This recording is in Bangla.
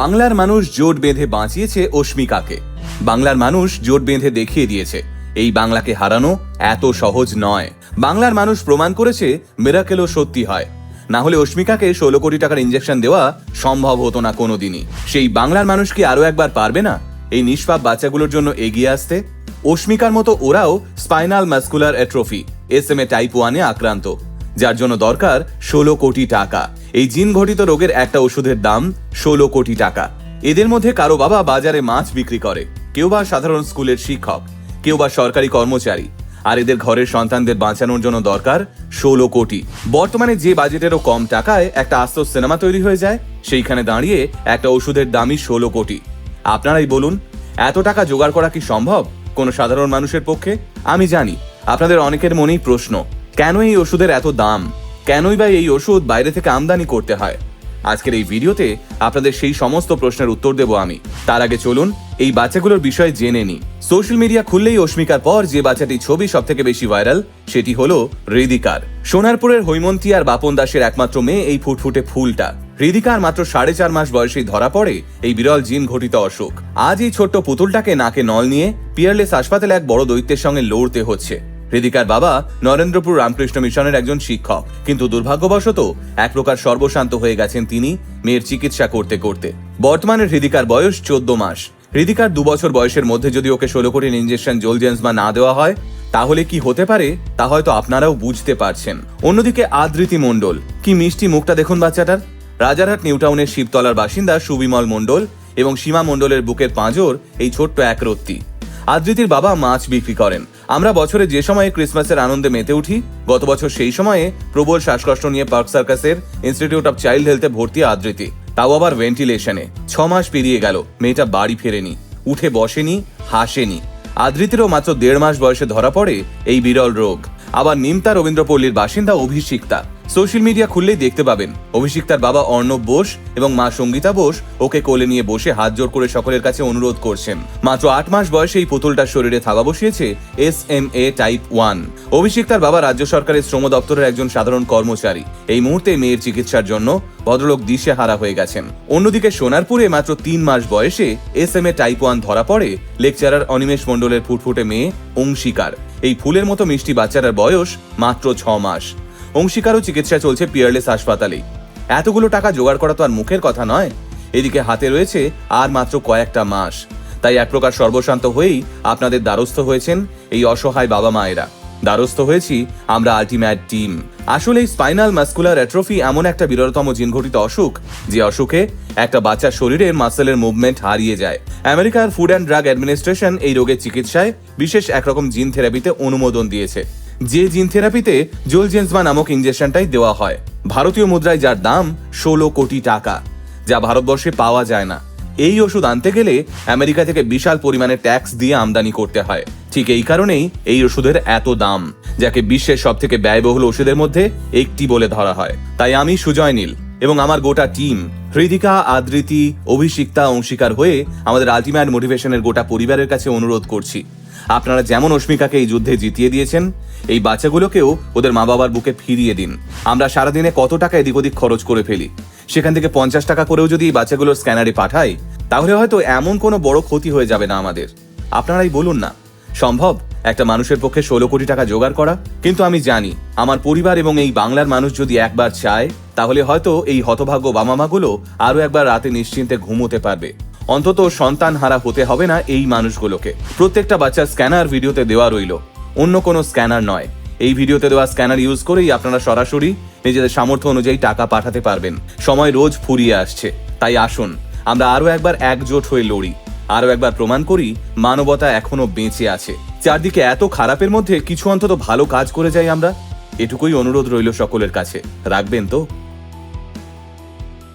বাংলার মানুষ জোট বেঁধে বাঁচিয়েছে অস্মিকাকে বাংলার মানুষ জোট বেঁধে দেখিয়ে দিয়েছে, এই বাংলাকে হারানো এত সহজ নয়। বাংলার মানুষ প্রমাণ করেছে মেরাকেলও সত্যি হয়। না হলে অস্মিকাকে ষোলো কোটি টাকার ইঞ্জেকশন দেওয়া সম্ভব হতো না কোনোদিনই। সেই বাংলার মানুষ কি আরও একবার পারবে না? এই নিষ্পাপ বাচ্চাগুলোর জন্য এগিয়ে আসতে? অস্মিকার মতো ওরাও spinal muscular atrophy, S M A type ওয়ানে আক্রান্ত, যার জন্য দরকার ষোলো কোটি টাকা। এই জিন ঘটিত রোগের একটা ওষুধের দাম ষোলো কোটি টাকা। এদের মধ্যে কারও বাবা বাজারে মাছ বিক্রি করে, কেউ বা সাধারণ স্কুলের শিক্ষক, কেউ বা সরকারি কর্মচারী। আর এদের ঘরের সন্তানদের বাঁচানোর জন্য দরকার ষোলো কোটি। বর্তমানে যে বাজেটেরও কম টাকায় একটা আস্ত সিনেমা তৈরি হয়ে যায়, সেইখানে দাঁড়িয়ে একটা ওষুধের দামই ষোলো কোটি। আপনারাই বলুন, এত টাকা জোগাড় করা কি সম্ভব কোনো সাধারণ মানুষের পক্ষে? আমি জানি, আপনাদের অনেকের মনেই প্রশ্ন, কেন এই ওষুধের এত দাম? কেনই বা এই ওষুধ বাইরে থেকে আমদানি করতে হয়? আজকের এই ভিডিওতে আপনাদের সেই সমস্ত প্রশ্নের উত্তর দেব আমি। তার আগে চলুন এই বাচ্চাগুলোর বিষয়ে জেনে নিই। সোশ্যাল মিডিয়া খুললেই অস্মিকার পর যে বাচ্চাটির ছবি সব থেকে বেশি ভাইরাল, সেটি হলো হৃদিকার। সোনারপুরের হৈমন্তী আর বাপন দাসের একমাত্র মেয়ে এই ফুটফুটে ফুলটা। হৃদিকার মাত্র সাড়ে চার মাস বয়সেই ধরা পড়ে এই বিরল জিন ঘটিত অসুখ। আজ এই ছোট্ট পুতুলটাকে নাকে নল নিয়ে পিয়ারলেস হাসপাতালে এক বড় দৈত্যের সঙ্গে লড়তে হচ্ছে। হৃদিকার বাবা নরেন্দ্রপুর রামকৃষ্ণ মিশনের একজন শিক্ষক। কিন্তু দুর্ভাগ্যবশত, এক প্রকার সর্বশান্ত হয়ে গেছেন তিনি মেয়ের চিকিৎসা করতে করতে। বর্তমানে হৃদিকার বয়স চোদ্দ মাস। হৃদিকার দু বছর বয়সের মধ্যে যদি ওকে ষোলো কোটির ইঞ্জেকশন জোলজেন্স বা না দেওয়া হয়, তাহলে কি হতে পারে তা হয়তো আপনারাও বুঝতে পারছেন। অন্যদিকে আদৃতি মণ্ডল। কি মিষ্টি মুখটা দেখুন বাচ্চাটার। রাজারহাট, নিউটাউনের শিবতলার বাসিন্দা সুবিমল মণ্ডল এবং সীমা মণ্ডলের বুকের পাঁজর এই ছোট্ট এক রত্তি আদৃতির বাবা মাছ বিক্রি করেন। আমরা বছরে যে সময়ে ক্রিসমাসের আনন্দে মেতে উঠি, গত বছর সেই সময়ে প্রবল শ্বাসকষ্ট নিয়ে পার্ক সার্কাসের ইনস্টিটিউট অফ চাইল্ড হেলথে ভর্তি আদৃতি তাও আবার ভেন্টিলেশনে। ছ মাস পেরিয়ে গেল, মেয়েটা বাড়ি ফেরেনি, উঠে বসেনি, হাসেনি। আদৃতিরও মাত্র দেড় মাস বয়সে ধরা পড়ে এই বিরল রোগ। আবার নিমতা রবীন্দ্রপল্লীর বাসিন্দা অভিষিক্তা। সোশ্যাল মিডিয়া খুললেই দেখতে পাবেন। অভিষিক্তার বাবা অর্ণব বোস এবং মা সঙ্গীতা বোস ওকে কোলে নিয়ে বসে হাত জোর করে সকলের কাছে অনুরোধ করছেন। মাত্র আট মাস বয়সে এই পুতুলটার শরীরে থাবা বসিয়েছে S M A type one. অভিষিক্তার বাবা রাজ্য সরকারের শ্রম দপ্তরের একজন সাধারণ কর্মচারী। এই মুহূর্তে মেয়ের চিকিৎসার জন্য ভদ্রলোক দিশে হারা হয়ে গেছেন। অন্যদিকে সোনারপুরে মাত্র তিন মাস বয়সে S M A type one ধরা পড়ে লেকচারার অনিমেষ মণ্ডলের ফুটফুটে মেয়ে অংশিকার। এই ফুলের মতো মিষ্টি বাচ্চাটার বয়স মাত্র ছ মাস। অংশিকারও চিকিৎসা চলছে পিয়ারলেস হাসপাতালেই। এতগুলো টাকা জোগাড় করা তো আর মুখের কথা নয়। এদিকে হাতে রয়েছে আর মাত্র কয়েকটা মাস। তাই এক প্রকার সর্বশান্ত হয়েই আপনাদের দ্বারস্থ হয়েছেন এই অসহায় বাবা মায়েরা। দ্বারস্থ হয়েছি আমরা আলটিমেট টিম। আসলে এই স্পাইনাল মাস্কুলার অ্যাট্রফি এমন একটা বিরলতম জিনঘটিত অসুখ, যে অসুখে একটা বাচ্চার শরীরে মাসেলের মুভমেন্ট হারিয়ে যায়। আমেরিকার ফুড অ্যান্ড ড্রাগ অ্যাডমিনিস্ট্রেশন এই রোগের চিকিৎসায় বিশেষ একরকম জিন থেরাপিতে অনুমোদন দিয়েছে। যে জিন থেরাপিতে জোলজেন্সমা নামক ইঞ্জেকশনটাই দেওয়া হয়। ভারতীয় মুদ্রায় যার দাম ষোলো কোটি টাকা, যা ভারতবর্ষে পাওয়া যায় না। এই ওষুধ আনতে গেলে আমেরিকা থেকে বিশাল পরিমাণে ট্যাক্স দিয়ে আমদানি করতে হয়। ঠিক এই কারণেই এই ওষুধের এত দাম, যাকে বিশ্বের সব থেকে ব্যয়বহুল ওষুধের মধ্যে একটি বলে ধরা হয়। তাই আমি সুজয় নীল এবং আমার গোটা টিম, হৃদিকা আদৃতি অভিষিক্তা অংশীকার হয়ে আমাদের আলটিমেট মোটিভেশনের গোটা পরিবারের কাছে অনুরোধ করছি। আপনারা যেমন অস্মিকাকে এই যুদ্ধে জিতিয়ে দিয়েছেন, এই বাচ্চাগুলোকেও ওদের মা বাবার বুকে ফিরিয়ে দিন। আমরা সারাদিনে কত টাকা এদিক ওদিক খরচ করে ফেলি? সেখান থেকে পঞ্চাশ টাকা করেও যদি এই বাচ্চাগুলোর স্ক্যানারে পাঠাই, তাহলে হয়তো এমন কোনো বড় ক্ষতি হয়ে যাবে না আমাদের। আপনারাই বলুন না। সম্ভব? একটা মানুষের পক্ষে ষোলো কোটি টাকা জোগাড় করা? কিন্তু আমি জানি, আমার পরিবার এবং এই বাংলার মানুষ যদি একবার চায়, তাহলে হয়তো এই হতভাগ্য বামামাগুলো আরও একবার রাতে নিশ্চিন্তে ঘুমোতে পারবে। অন্তত সন্তান হারা হতে হবে না এই মানুষগুলোকে। প্রত্যেকটা বাচ্চার স্ক্যানার ভিডিওতে দেওয়া রইল। অন্য কোনো স্ক্যানার নয়। এই ভিডিওতে দেওয়া স্ক্যানার ইউজ করেই আপনারা সরাসরি নিজেদের সামর্থ্য অনুযায়ী টাকা পাঠাতে পারবেন। সময় রোজ ফুরিয়ে আসছে। তাই আসুন, আমরা আরও একবার একজোট হয়ে লড়ি। আরও একবার প্রমাণ করি, মানবতা এখনও বেঁচে আছে। চারদিকে এত খারাপের মধ্যে কিছু অন্তত ভালো কাজ করে যাই আমরা? এটুকুই অনুরোধ রইল সকলের কাছে। রাখবেন তো?